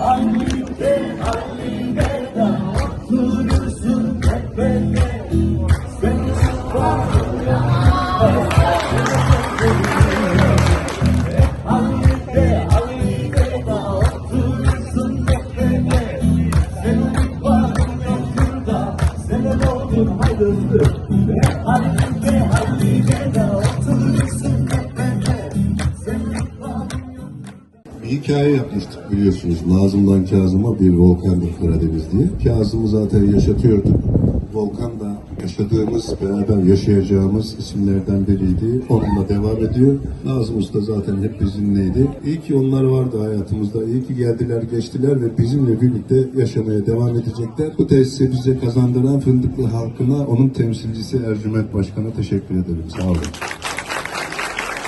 Halide halide da oturursun tepede Sen Halide halide da oturursun tepede Senin varın yoktur da Senin oldun hayırlı Bir hikaye yapmıştık biliyorsunuz. Nazım'dan Kazım'a bir Volkan'dır Karadeniz diye. Kazım'ı zaten yaşatıyorduk. Volkan da yaşadığımız, beraber yaşayacağımız isimlerden biriydi. Onunla devam ediyor. Nazım Usta zaten hep bizimleydi. İyi ki onlar vardı hayatımızda. İyi ki geldiler, geçtiler ve bizimle birlikte yaşamaya devam edecekler. Bu tesisi bize kazandıran Fındıklı halkına, onun temsilcisi Ercüment Başkan'a teşekkür ederim. Sağ olun.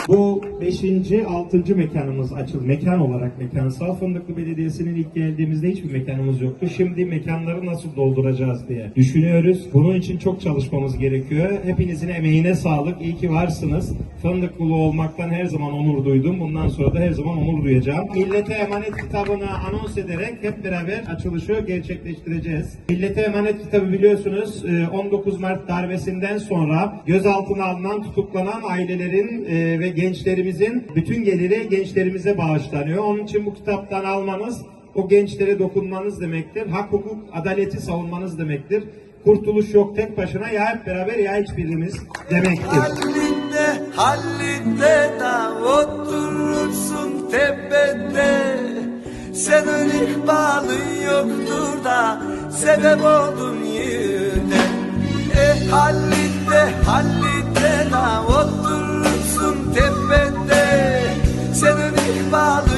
Bu 5. 6. mekanımız açıldı. Mekan olarak mekansal Fındıklı Belediyesi'nin ilk geldiğimizde hiçbir mekanımız yoktu. Şimdi mekanları nasıl dolduracağız diye düşünüyoruz. Bunun için çok çalışmamız gerekiyor. Hepinizin emeğine sağlık. İyi ki varsınız. Fındıklı olmaktan her zaman onur duydum. Bundan sonra da her zaman onur duyacağım. Millete Emanet kitabını anons ederek hep beraber açılışı gerçekleştireceğiz. Millete Emanet kitabı biliyorsunuz e, 19 Mart darbesinden sonra gözaltına alınan, tutuklanan ailelerin e, ve gençlerimizin bütün geliri gençlerimize bağışlanıyor. Onun için bu kitaptan almanız o gençlere dokunmanız demektir. Hak, hukuk, adaleti savunmanız demektir. Kurtuluş yok tek başına ya hep beraber ya hiçbirimiz demektir. Hallide hallide da oturursun tepede Senin ihbalın yoktur da sebep oldun yine E hallide hallide tepede Senin ihbalın